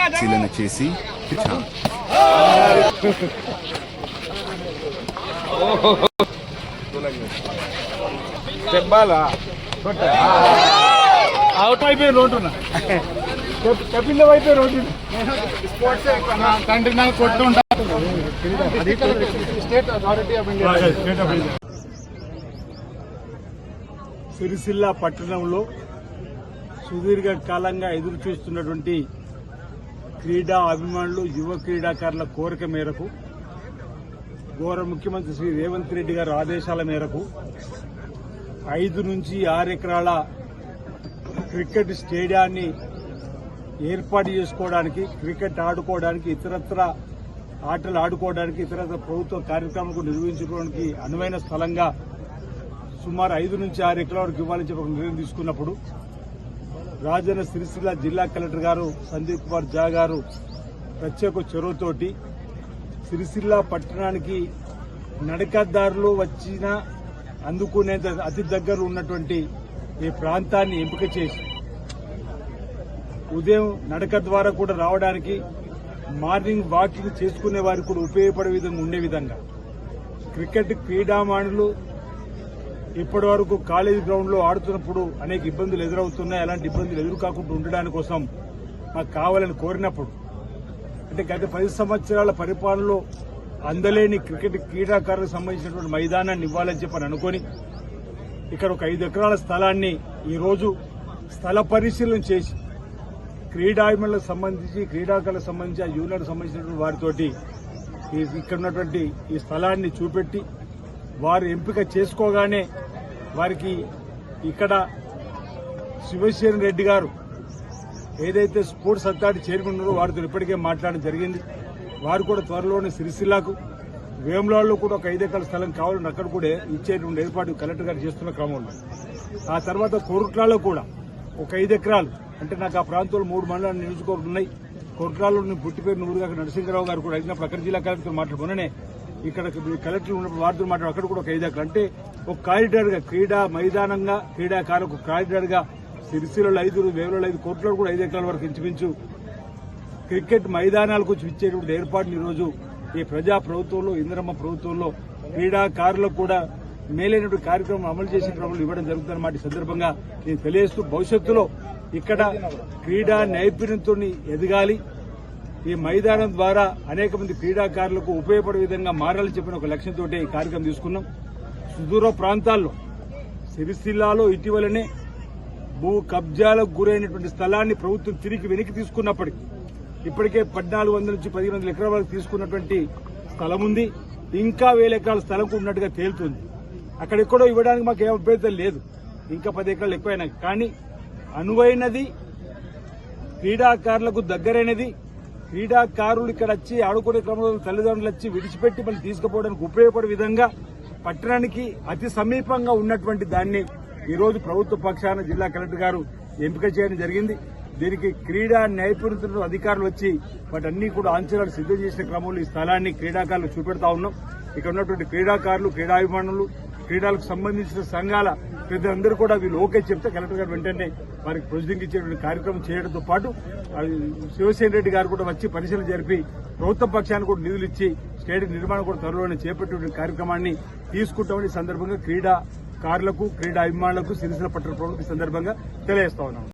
పరిశీలన చేసి చెప్పాలా? అవుట్ అయిపోయి రోడ్డున్నా కపిల్ అయితే రోడ్డు. స్పోర్ట్స్ తండ్రి నాకు కొట్టు స్టేట్ సిరిసిల్ల పట్టణంలో సుదీర్ఘ కాలంగా ఎదురు చూస్తున్నటువంటి క్రీడా అభిమానులు యువ క్రీడాకారుల కోరిక మేరకు గౌరవ ముఖ్యమంత్రి శ్రీ రేవంత్ రెడ్డి గారి ఆదేశాల మేరకు ఐదు నుంచి ఆరు ఎకరాల క్రికెట్ స్టేడియాన్ని ఏర్పాటు చేసుకోవడానికి క్రికెట్ ఆడుకోవడానికి ఇతరత్ర ఆటలు ఆడుకోవడానికి ఇతరత్ర ప్రభుత్వ కార్యక్రమాలకు నిర్వహించుకోవడానికి అనువైన స్థలంగా సుమారు ఐదు నుంచి ఆరు ఎకరాల వరకు ఇవ్వాలని చెప్పి ఒక నిర్ణయం తీసుకున్నప్పుడు రాజన్న సిరిసిల్ల జిల్లా కలెక్టర్ గారు సందీప్ కుమార్ జా గారు ప్రత్యేక చొరవతోటి సిరిసిల్ల పట్టణానికి నడకదారులు వచ్చిన అందుకునేంత అతి దగ్గర ఉన్నటువంటి ఈ ప్రాంతాన్ని ఎంపిక చేసి ఉదయం నడక ద్వారా కూడా రావడానికి మార్నింగ్ వాకింగ్ చేసుకునే వారికి కూడా ఉపయోగపడే విధంగా ఉండే విధంగా క్రికెట్ క్రీడామాణులు ఇప్పటి వరకు కాలేజీ గ్రౌండ్లో ఆడుతున్నప్పుడు అనేక ఇబ్బందులు ఎదురవుతున్నాయి. అలాంటి ఇబ్బందులు ఎదురు కాకుండా ఉండడానికి కోసం మాకు కావాలని కోరినప్పుడు అంటే గత పది సంవత్సరాల పరిపాలనలో అందలేని క్రికెట్ క్రీడాకారులకు సంబంధించినటువంటి మైదానాన్ని ఇవ్వాలని చెప్పని అనుకొని ఇక్కడ ఒక ఐదు ఎకరాల స్థలాన్ని ఈరోజు స్థల పరిశీలన చేసి క్రీడాభిమానులకు సంబంధించి క్రీడాకారులకు సంబంధించి ఆ యూనియన్కు సంబంధించినటువంటి వారితోటి ఇక్కడ ఉన్నటువంటి ఈ స్థలాన్ని చూపెట్టి వారు ఎంపిక చేసుకోగానే వారికి ఇక్కడ శివశేన్ రెడ్డి గారు ఏదైతే స్పోర్ట్స్ అథారిటీ చైర్మన్ ఉన్నారో వారితో ఇప్పటికే మాట్లాడడం జరిగింది. వారు కూడా త్వరలోనే సిరిసిల్లాకు వేములాల్లో కూడా ఒక ఐదు ఎకరాల స్థలం కావాలని అక్కడ కూడా ఇచ్చేటువంటి ఏర్పాటు కలెక్టర్ గారు చేస్తున్న క్రమంలో. ఆ తర్వాత కోరుట్లలో కూడా ఒక ఐదు ఎకరాలు అంటే నాకు ఆ ప్రాంతంలో మూడు మండలాలు నియోజకవర్గాలు ఉన్నాయి. కోరుట్లలో నేను పుట్టిపేరు నూరుగా నరసింహరావు గారు కూడా అడిగినప్పుడు అక్కడ జిల్లా కలెక్టర్ మాట్లాడుకున్ననే ఇక్కడ కలెక్టర్ ఉన్నప్పుడు వారితో మాట్లాడు అక్కడ కూడా ఒక ఐదు ఎకరాలు అంటే ఒక కారిడార్గా క్రీడా మైదానంగా క్రీడాకారులకు కారిడార్గా సిరిసిలలో ఐదు వేలలో ఐదు కోట్లలో కూడా ఐదు ఎకరాల వరకు ఇంచుమించు క్రికెట్ మైదానాలకు ఇచ్చేటువంటి ఏర్పాట్లు ఈరోజు ఈ ప్రజా ప్రభుత్వంలో ఇంద్రమ్మ ప్రభుత్వంలో క్రీడాకారులకు కూడా మేలైనటువంటి కార్యక్రమం అమలు చేసే క్రమంలో ఇవ్వడం జరుగుతుందన్నమాట ఈ సందర్భంగా నేను తెలియజేస్తూ భవిష్యత్తులో ఇక్కడ క్రీడా నైపుణ్యంతో ఎదగాలి. ఈ మైదానం ద్వారా అనేక మంది క్రీడాకారులకు ఉపయోగపడే విధంగా మారాలని చెప్పిన ఒక లక్ష్యంతో ఈ కార్యక్రమం తీసుకున్నాం. సుదూర ప్రాంతాల్లో సిరిసిల్లాలో ఇటీవలనే భూ కబ్జాలకు గురైనటువంటి స్థలాన్ని ప్రభుత్వం తిరిగి వెనక్కి తీసుకున్నప్పటికీ ఇప్పటికే పద్నాలుగు వందల నుంచి పదిహేను వందల ఎకరాల వరకు తీసుకున్నటువంటి స్థలం ఉంది. ఇంకా వేల ఎకరాల స్థలం ఉన్నట్టుగా తేలుతుంది. అక్కడెక్కడో ఇవ్వడానికి మాకు ఏం అభ్యర్థం లేదు. ఇంకా పది ఎకరాలు ఎక్కువైనా కానీ అనువైనది క్రీడాకారులకు దగ్గరైనది క్రీడాకారులు ఇక్కడ వచ్చి ఆడుకునే క్రమంలో తల్లిదండ్రులు వచ్చి విడిచిపెట్టి మళ్ళీ తీసుకుపోవడానికి ఉపయోగపడే విధంగా పట్టణానికి అతి సమీపంగా ఉన్నటువంటి దాన్ని ఈరోజు ప్రభుత్వ పక్షాన జిల్లా కలెక్టర్ గారు ఎంపిక చేయడం జరిగింది. దీనికి క్రీడా నైపుణ్యతలు అధికారులు వచ్చి వాటన్ని కూడా అంచనాలు సిద్ధం చేసిన క్రమంలో ఈ స్థలాన్ని క్రీడాకారులు చూపెడతా ఉన్నాం. ఇక్కడ ఉన్నటువంటి క్రీడాకారులు క్రీడాభిమానులు క్రీడలకు సంబంధించిన సంఘాల పెద్దలందరూ కూడా వీళ్ళు ఓకే చెప్తే కలెక్టర్ గారు వెంటనే వారికి ప్రొసీడింగ్ ఇచ్చేటువంటి కార్యక్రమం చేయడంతో పాటు శివసేన రెడ్డి గారు కూడా వచ్చి పరిశీలన జరిపి ప్రభుత్వ పక్షాన్ని కూడా నిధులు ఇచ్చి స్టేడియం నిర్మాణం కూడా త్వరలోనే చేపట్టే కార్యక్రమాన్ని తీసుకుంటామని సందర్భంగా క్రీడాకారులకు క్రీడా అభిమానులకు సిరిసిల్ల పట్టణ ప్రభుత్వం సందర్భంగా తెలియజేస్తా ఉన్నాం.